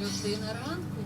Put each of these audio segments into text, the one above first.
Людина ранку.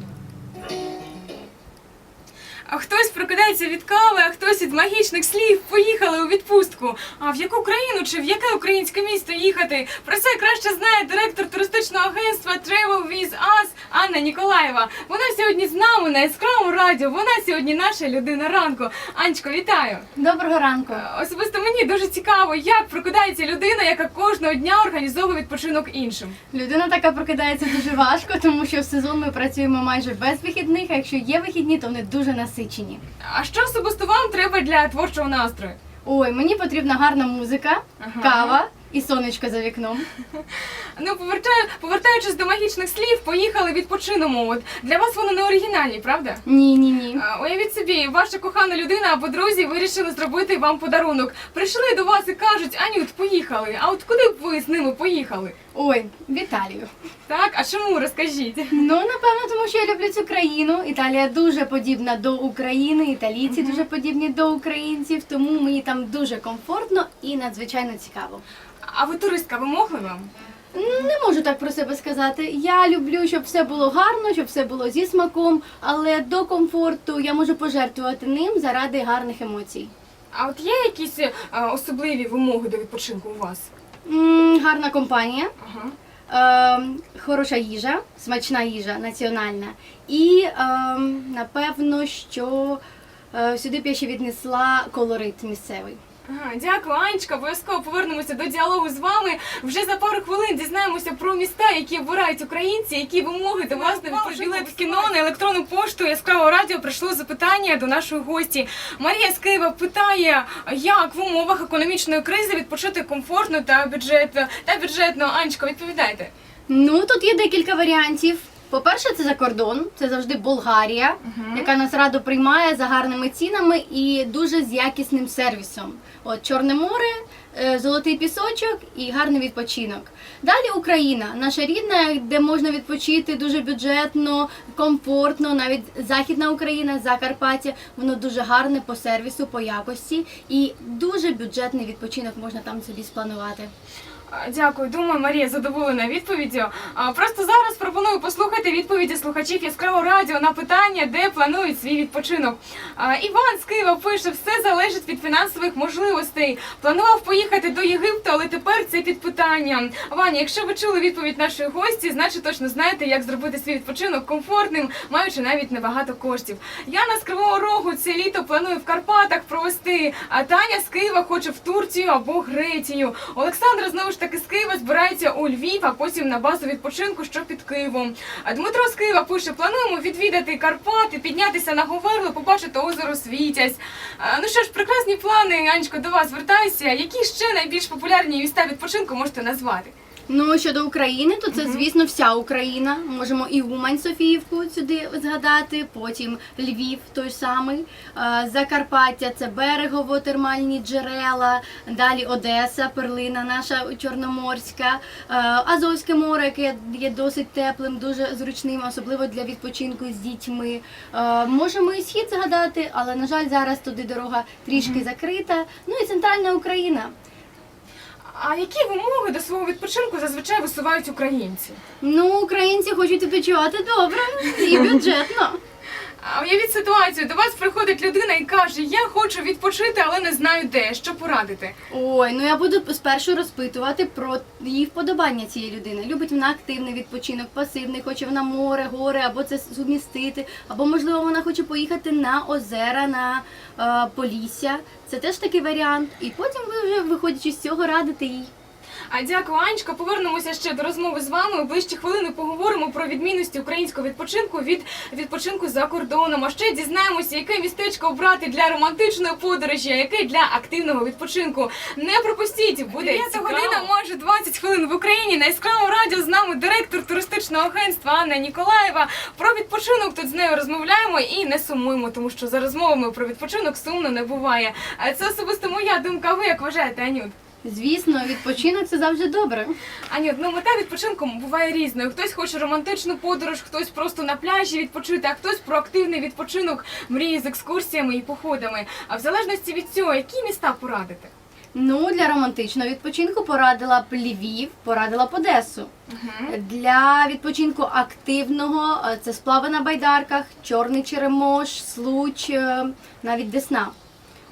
А хтось прокидається від кави, а хтось від магічних слів. Поїхали у відпустку. А в яку країну чи в яке українське місто їхати? Про це краще знає директор туристичного агентства Travel with Us Анна Ніколаєва. Вона сьогодні з нами на яскравому радіо. Вона сьогодні наша людина ранку. Анечко, вітаю! Доброго ранку. Е, Особисто мені дуже цікаво, як прокидається людина, яка кожного дня організовує відпочинок іншим. Людина така прокидається дуже важко, тому що в сезон ми працюємо майже без вихідних, а якщо є вихідні, то вони дуже насичені. А що особисто вам треба для творчого настрою? Ой, мені потрібна гарна музика, кава і сонечко за вікном. Ну, повертаю, повертаючись до магічних слів, поїхали відпочинемо. От для вас воно не оригінальні, правда? Ні, ні, ні. А, Уявіть собі, ваша кохана людина або друзі вирішили зробити вам подарунок. Прийшли до вас і кажуть, Анют, поїхали. А от куди б ви з ними поїхали? Ой, в Італію. Так, а чому розкажіть? Ну, напевно, тому що я люблю цю країну. Італія дуже подібна до України, італійці дуже подібні до українців, тому мені там дуже комфортно і надзвичайно цікаво. А ви туристка, ви могли вам? Не можу так про себе сказати. Я люблю, щоб все було гарно, щоб все було зі смаком, але до комфорту я можу пожертвувати ним заради гарних емоцій. А от є якісь е, особливі вимоги до відпочинку у вас? м гарна компанія, Ага. е, хороша їжа, смачна їжа, національна. І е, напевно, що е, сюди б я ще віднесла колорит місцевий. Ага, дякую, Анечка. Обов'язково повернемося до діалогу з вами. Вже за пару хвилин дізнаємося про міста, які обирають українці, які вимоги до власне від білет в кіно на електронну пошту яскравого радіо прийшло запитання до нашої гості. Марія з Києва питає, як в умовах економічної кризи відпочити комфортно та бюджетно та бюджетно. Анечка, відповідайте. Ну, тут є декілька варіантів. По-перше, це за кордон, це завжди Болгарія, яка нас радо приймає за гарними цінами і дуже з якісним сервісом. От Чорне море, золотий пісочок і гарний відпочинок. Далі Україна, наша рідна, де можна відпочити дуже бюджетно, комфортно, навіть Західна Україна, Закарпаття, воно дуже гарне по сервісу, по якості і дуже бюджетний відпочинок можна там собі спланувати. Дякую, думаю, Марія задоволена відповіддю. Просто зараз пропоную послухати відповіді слухачів яскравого радіо на питання, де планують свій відпочинок. Іван з Києва пише, все від фінансових можливостей. Планував поїхати до Єгипту, але тепер це під питанням. Ваня, якщо ви чули відповідь нашої гості, значить точно знаєте, як зробити свій відпочинок комфортним, маючи навіть небагато коштів. Яна з Кривого Рогу це літо планує в Карпатах провести. А Таня з Києва хоче в Турцію або Грецію. Олександра знову ж таки з Києва збирається у Львів, а потім на базу відпочинку, що під Києвом. А Дмитро з Києва пише: плануємо відвідати Карпати, піднятися на Говерло, побачити озеро Світязь. Ну що ж, прекрасні плани, Анечко, до вас звертаюся. Які ще найбільш популярні міста відпочинку можете назвати? Ну щодо України, то це звісно вся Україна. Можемо і Умань Софіївку сюди згадати, потім Львів той самий, Закарпаття, це берегово термальні джерела, далі Одеса, перлина наша чорноморська, Азовське море, яке є досить теплим, дуже зручним, особливо для відпочинку з дітьми. Можемо і схід згадати, але на жаль, зараз туди дорога трішки закрита. Ну і центральна Україна. А які вимоги до свого відпочинку зазвичай висувають українці? Ну, українці хочуть відпочивати добре і бюджетно. А уявіть ситуацію, до вас приходить людина і каже: Я хочу відпочити, але не знаю де. Що порадити? Ой, ну я буду спершу розпитувати про її вподобання цієї людини. Любить вона активний відпочинок, пасивний, хоче вона море, гори, або це сумістити, або можливо вона хоче поїхати на озера, на е, Полісся. Це теж такий варіант. І потім ви вже виходячи з цього радите їй. А дякую, Анечка. Повернемося ще до розмови з вами. У ближчі хвилини поговоримо про відмінності українського відпочинку від відпочинку за кордоном. А ще дізнаємося, яке містечко обрати для романтичної подорожі, а яке для активного відпочинку. Не пропустіть, буде 9 година, може 20 хвилин в Україні. На яскравому радіо з нами директор туристичного агентства Анна Ніколаєва. Про відпочинок тут з нею розмовляємо і не сумуємо, тому що за розмовами про відпочинок сумно не буває. А це особисто моя думка. Ви як вважаєте, Анют? Звісно, відпочинок це завжди добре. Ані, ну мета відпочинку буває різною. Хтось хоче романтичну подорож, хтось просто на пляжі відпочити, а хтось про активний відпочинок, мрії з екскурсіями і походами. А в залежності від цього, які міста порадити? Ну, для романтичного відпочинку порадила б Львів, порадила б Одесу. Для відпочинку активного е, це сплави на байдарках, Чорний Черемош, Случ, е, навіть Десна.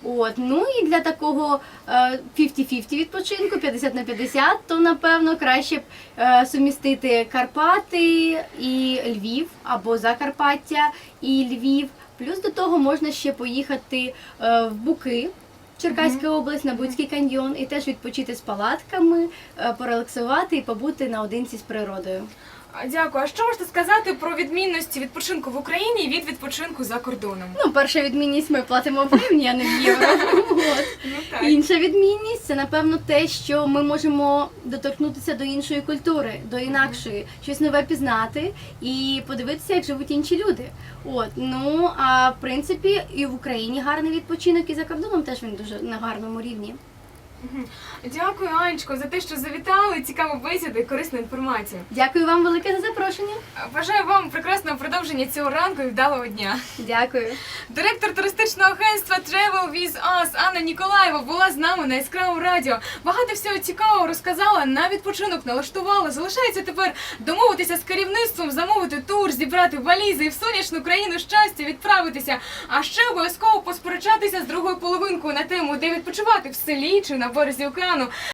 От, ну і для такого е, 50-50 відпочинку, 50 на 50, то напевно краще б е, сумістити Карпати і Львів або Закарпаття і Львів. Плюс до того можна ще поїхати е, в Буки. Черкаська область на Буцький каньйон і теж відпочити з палатками, е, порелаксувати і побути наодинці з природою. А, Дякую. А що можете сказати про відмінності відпочинку в Україні від відпочинку за кордоном? Ну, перша відмінність ми платимо в гривні, а не в євро. От. Ну так. Інша відмінність це напевно те, що ми можемо доторкнутися до іншої культури, до інакшої, щось нове пізнати і подивитися, як живуть інші люди. От ну а в принципі і в Україні гарний відпочинок, і за кордоном теж він дуже на гарному рівні. Дякую, Анечко, за те, що завітали, цікаву бесіду і корисну інформацію. Дякую вам велике за запрошення. Бажаю вам прекрасного продовження цього ранку і вдалого дня. Дякую. Директор туристичного агентства Travel with Us Анна Ніколаєва була з нами на яскравому радіо. Багато всього цікавого розказала, на відпочинок налаштувала. Залишається тепер домовитися з керівництвом, замовити тур, зібрати валізи і в сонячну країну щастя відправитися. А ще обов'язково посперечатися з другою половинкою на тему, де відпочивати в селі чи на березі океану.